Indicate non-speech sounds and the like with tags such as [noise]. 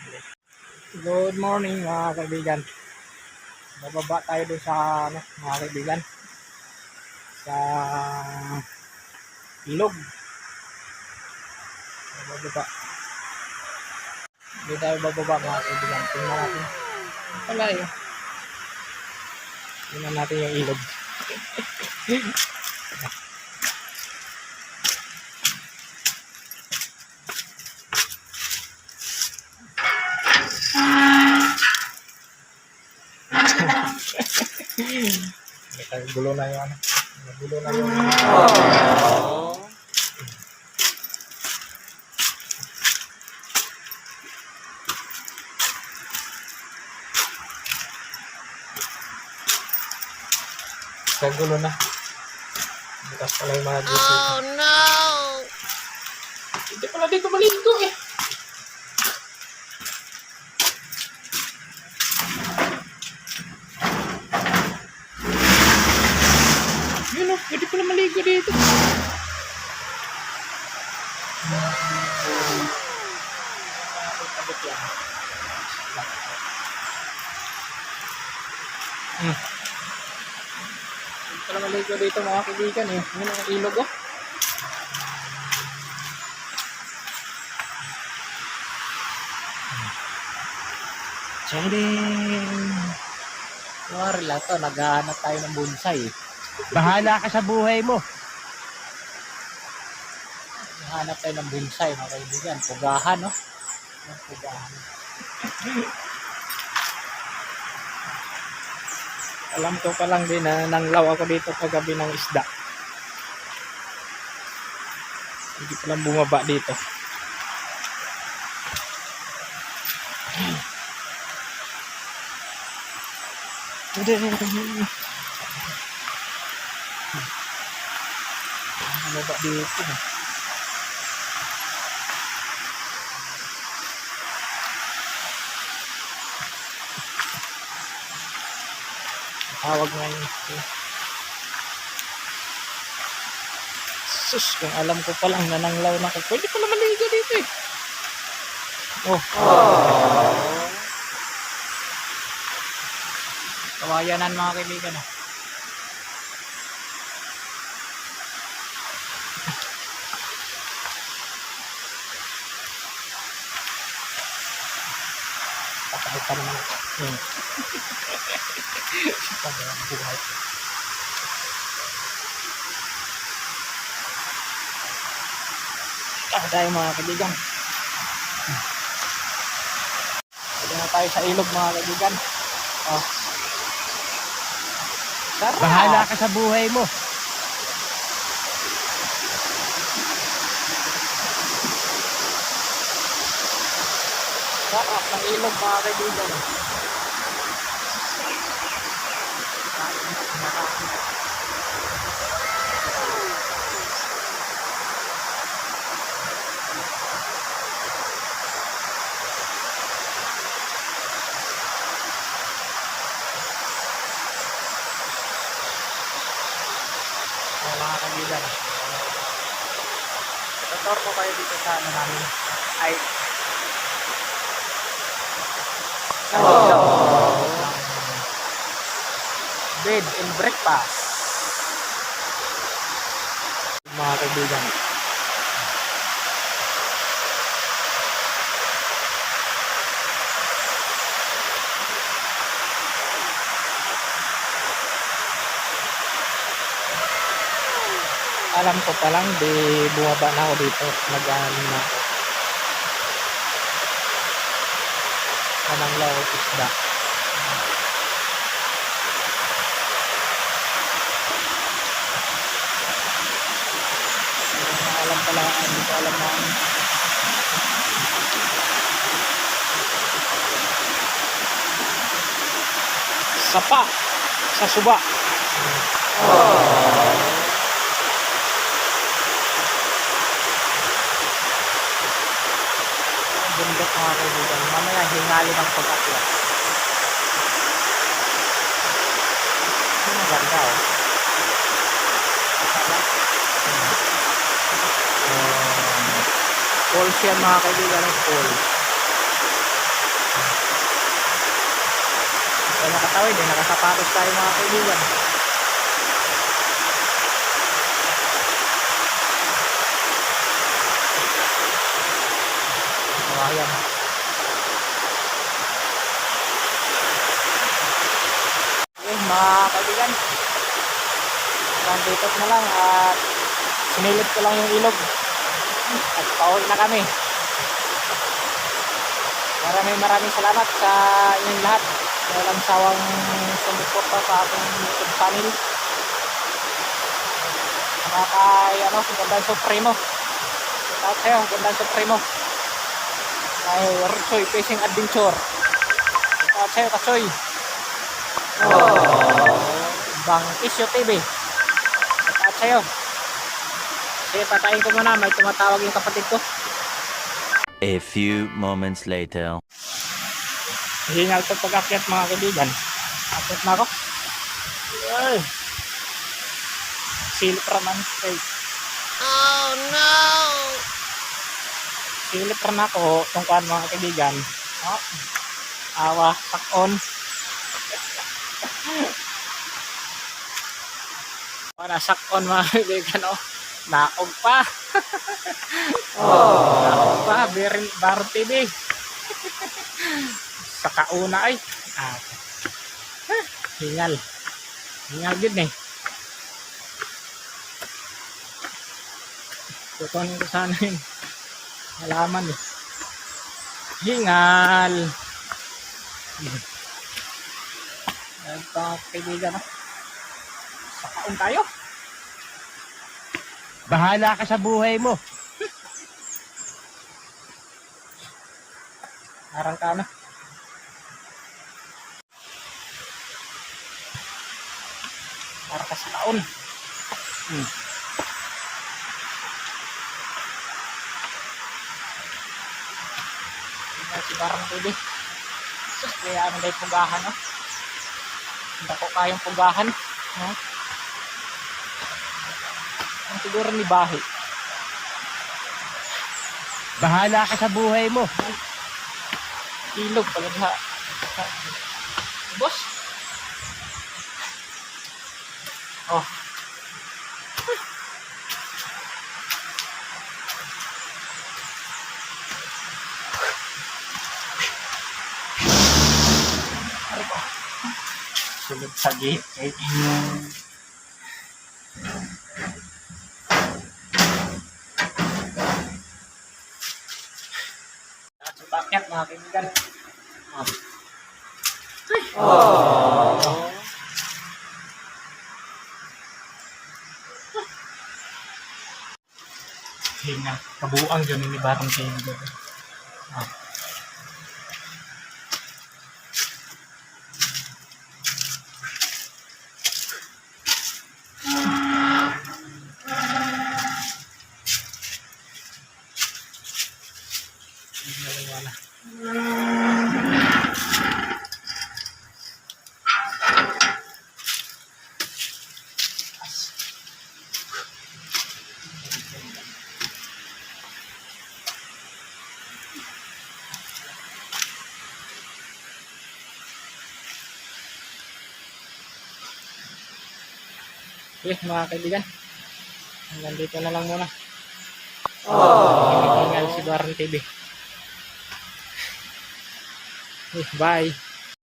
Good morning mga kaibigan. Bababa tayo doon sa ano, mga kaibigan. Sa ilog. Bababa. Hindi tayo bababa mga kaibigan. Tingnan natin. Wala eh. Tingnan natin yung ilog. [laughs] Gulo na yung ano. Gulo na yung Kagulo na. Bukas pala yung mga. Oh no! Hindi pala dito maligo eh. Yun o, pwede maligo dito. Hmm. Pwede pala maligo dito mga kaibigan eh. Yun ang ilog oh. Charing! Wari lang to, naghahanap tayo ng bonsai. eh. Bahala ka sa buhay mo. Naghahanap tayo ng bonsai, mga kaibigan. Pugahan, no? Pugahan. Alam ko pa lang din na nanglaw ako dito kagabi ng isda. Hindi ko lang bumaba dito. Hindi, Ano ba dito? eh? Tawag nga yun. Sus, kung alam ko pa lang na nanglaw na ako, pwede pala maligo dito eh. Oh. Kawayanan mga kaibigan ah. Pa naman. Hmm. Patay ang buhay. Ah, tayo mga kaibigan. Pwede na tayo sa ilog mga kaibigan. Oh. Sarap! Bahala ka sa buhay mo. Sarap ng ilog mga kaibigan. Mga kaibigan. Tutor ko kayo dito sa ano namin. Ay, Oh. Bed and breakfast. Mga kaibigan. Alam ko pa lang, di bumaba na ako dito. Nag-ano na ako. Kanang laot isda. Alam pala, hindi ko alam na sapa sa suba. umakyat mga kaibigan. Mamaya hingali ng pag-akyat. Ito maganda oh. Um, falls yan mga kaibigan ng falls. So nakatawid eh, nakasapatos tayo mga kaibigan. So, ayan. Okay, mga kaibigan. Nandito na lang at sinilip ko lang yung ilog. At pauwi na kami. Maraming maraming salamat sa inyong lahat. Walang sawang sumuporta sa aking YouTube channel. Mga kay, ano, Gandang Supremo. Shout out sa'yo, Gandang Supremo. Kay Richoy Fishing Adventure. Shout out sa'yo, Kasoy. Bang Isyo TV. Shout out sa'yo. Sige, patayin ko muna. May tumatawag yung kapatid ko. A few moments later. Hingal to pag-akyat mga kaibigan. Akyat na ako. Ay. Silip raman. Ay. Oh no! Silip ram ako. Tungkuan mga kaibigan. Oh. Awa. Takon. Para [laughs] sakon mga kaibigan. Oh. Naog pa. [laughs] oh. Naog pa. Barin, Baro TV. sa kauna ay ah, hingal hingal yun eh kukunin ko sana yun halaman eh hingal ayun pa kaibigan no? sa kaun tayo Bahala ka sa buhay mo. Arang ka na. Para ka sa taon. Hmm. Si Barang Pwede. Sus, kaya ano dahil pugahan, no? Hindi ko kayang pugahan. No? Ang siguro ni Bahi. Bahala ka sa buhay mo. ilog pala sa- boss oh Sulod sa gate. Eh. At sa pakyat mga kaibigan. Oh. Hinga. Kabuang yun ni Barang kaibigan. Wala. Okay, mga kaibigan. Hanggang dito na lang muna. Oh. si Baron TV. Okay, bye.